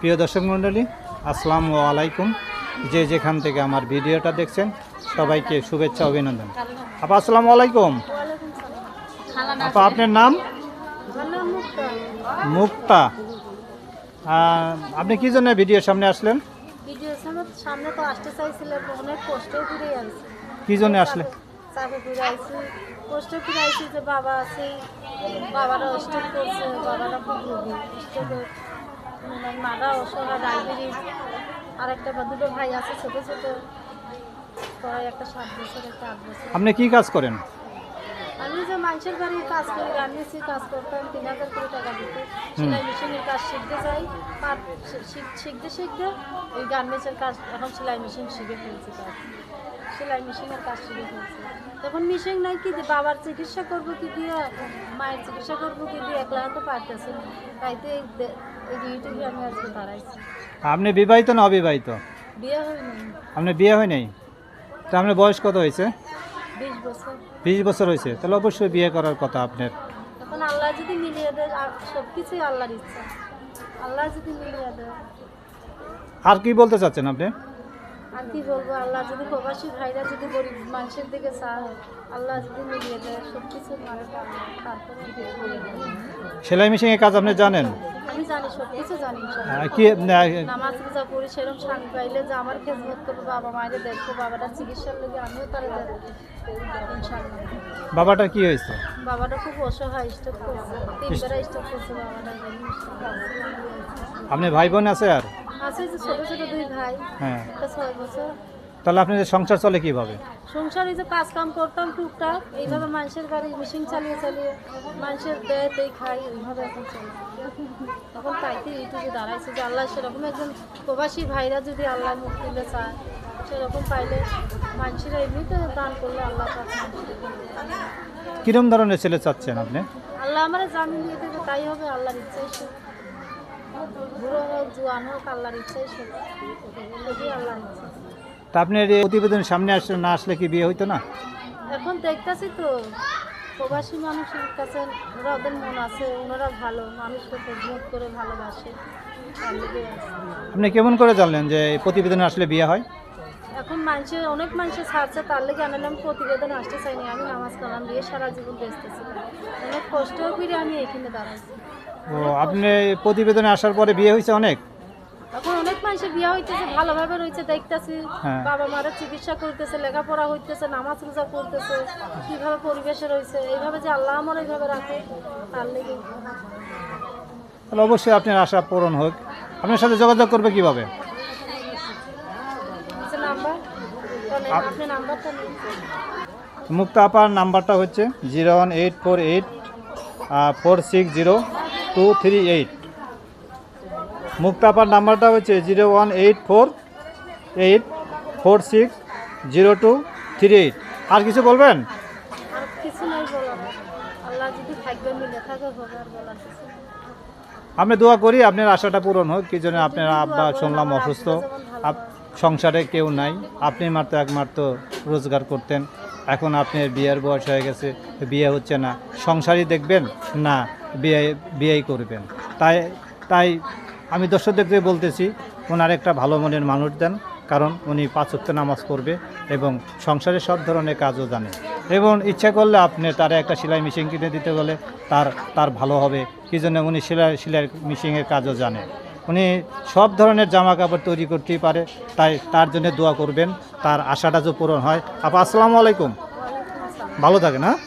প্রিয় দর্শক মণ্ডলী আসসালামু আলাইকুম। যে যেখান থেকে আমার ভিডিওটা দেখছেন সবাইকে শুভেচ্ছা অভিনন্দন। আপা আসসালামু আলাইকুম। আপা আপনার নাম? মুক্তা। আপনি কি জন্য ভিডিওর সামনে আসলেন? ভিডিও সামনে সামনে তো আসতে চাইছিল অনেক কষ্টও ফিরে আইছি কি জন্য আসলে? চাপে ফিরে আইছি কষ্ট ফিরে আইছি যে বাবা আছে বাবারা স্ট্রোক করছে বাবারা খুব রোগী স্ট্রোক মারা অসহায় ডায়াবেটিস। আর একটা বা দুটো ভাই আছে ছোট ছোট। একটা সাত বছর, একটা আট বছর। আপনি কি কাজ করেন? মানুষের বাড়ি কাজ করি রান্নেছি কাজ করতাম তিন হাজার করে টাকা দিত। সেলাই মেশিনের কাজ শিখতে চাই শিখতে শিখতে ওই গার্মেন্টসের কাজ এখন সেলাই মেশিন শিখে ফেলছি কাজ সেলাই মেশিনের কাজ শিখে ফেলছি। তখন মেশিন নাই কি বাবার চিকিৎসা করব কি দিয়ে মায়ের চিকিৎসা করব কি দিয়ে একলা তো পারতেছি না। তাইতে এই ইউটিউবে আমি আজকে দাঁড়াইছি আপনি বিবাহিত না অবিবাহিত? বিয়ে হয়নি। আপনার বিয়ে হয় নাই? তা আপনার বয়স কত হয়েছে? বিশ বছর। বিশ বছর হয়েছে তাহলে অবশ্যই বিয়ে করার কথা আপনার। এখন আল্লাহ যদি মিলিয়ে দেয় আর সব কিছুই আল্লাহর ইচ্ছা। আল্লাহ যদি মিলিয়ে দেয়। আর কি বলতে চাচ্ছেন আপনি? আর কি বলব আল্লাহ যদি প্রবাসী ভাইরা যদি গরিব মানুষের দিকে চায় আল্লাহ যদি মিলিয়ে দেয় সব কিছু মানে তারপরে সেলাই মেশিনের কাজ আপনি জানেন? জানি সব কিছু জানি কি নামাজ পূজা করি সেরকম শান্তি পাইলে যে আমার খেজমত করব বাবা মায়ের দেখব বাবাটা চিকিৎসার আমিও তারা বাবাটার কি হয়েছে? বাবাটা খুব অসহায় স্টক করছে। তিনবারা স্টক করছে বাবাটা আপনি ভাই বোন আছে আর? আছে যে ছোট ছোট দুই ভাই হ্যাঁ। ছয় বছর। তাহলে আপনাদের সংসার চলে কীভাবে? সংসারে যে কাজ কাম করতাম টুকটাক এইভাবে মানুষের বাড়ি মেশিন চালিয়ে চালিয়ে মানুষের দেয় দেয় খাই ওইভাবে এখন চলে। তখন তাইতে ইউটিউবে দাঁড়াইছে যে আল্লাহ সেরকম একজন প্রবাসী ভাইরা যদি আল্লাহ মুখ তুলে চায় সেরকম পাইলে মানুষেরা এমনিতে দান করলে আল্লাহ কিরম ধরনের ছেলে চাচ্ছেন আপনি? আল্লাহ আমার জামিন দিয়ে দেবে তাই হবে আল্লাহর ইচ্ছাই সব বুড়ো হোক জোয়ান হোক আল্লাহর ইচ্ছাই এটাই আল্লাহর ইচ্ছা। তা আপনার এই প্রতিবেদন সামনে আসলে না আসলে কি বিয়ে হইতো না? এখন দেখতেছি তো প্রবাসী মানুষের কাছে ওরা ওদের মন আছে ওনারা ভালো মানুষকে প্রতিরোধ করে ভালোবাসে। আপনি কেমন করে জানলেন যে এই প্রতিবেদনে আসলে বিয়ে হয়? এখন মানুষের অনেক মানুষের ছাড়ছে তার লেগে আনালাম প্রতিবেদন আসতে চাইনি আমি নামাজ কালাম দিয়ে সারা জীবন বেঁচতেছি অনেক কষ্ট ফিরে আমি এখানে দাঁড়াইছি। ও আপনি প্রতিবেদনে আসার পরে বিয়ে হয়েছে অনেক? মানুষের বিয়ে হইতেছে ভালোভাবে রয়েছে দেখতেছি। হ্যাঁ। বাবা মারা চিকিৎসা করতেছে লেখাপড়া হইতেছে নামাজ রোজা করতেছে কীভাবে পরিবেশে রয়েছে এইভাবে যে আল্লাহ আমার এইভাবে রাখে তার লেগে তাহলে অবশ্যই আপনার আশা পূরণ হোক। আপনার সাথে যোগাযোগ করবে কীভাবে? মুক্তা আপার নাম্বারটা হচ্ছে zero one eight four eight four six zero two three eight. Mukta আপার নাম্বারটা হচ্ছে zero one eight four eight four six zero two three eight. আর কিছু বলবেন। আমি দোয়া করি আপনার আশাটা পূরণ হোক কি জন্য আপনার আব্বা শুনলাম অসুস্থ। সংসারে কেউ নাই। আপনি মাত্র একমাত্র রোজগার করতেন। এখন আপনার বিয়ের বয়স হয়ে গেছে। বিয়ে হচ্ছে না। সংসারই দেখবেন না বিয়ে বিয়েই করবেন। তাই তাই আমি দর্শকদেরকে বলতেছি, ওনার একটা ভালো মনের মানুষ দেন, কারণ উনি পাঁচত্ব নামাজ পড়বে এবং সংসারে সব ধরনের কাজও জানে। এবং ইচ্ছা করলে আপনি তার একটা সেলাই মেশিন কিনে দিতে গেলে তার তার ভালো হবে। কি জন্য উনি সেলাই সেলাই মেশিনের কাজও জানে। উনি সব ধরনের জামা কাপড় তৈরি করতেই পারে, তাই তার জন্য দোয়া করবেন। তার আশাটা যে পূরণ হয়। আপা, আসসালামু আলাইকুম। ভালো থাকেন হ্যাঁ?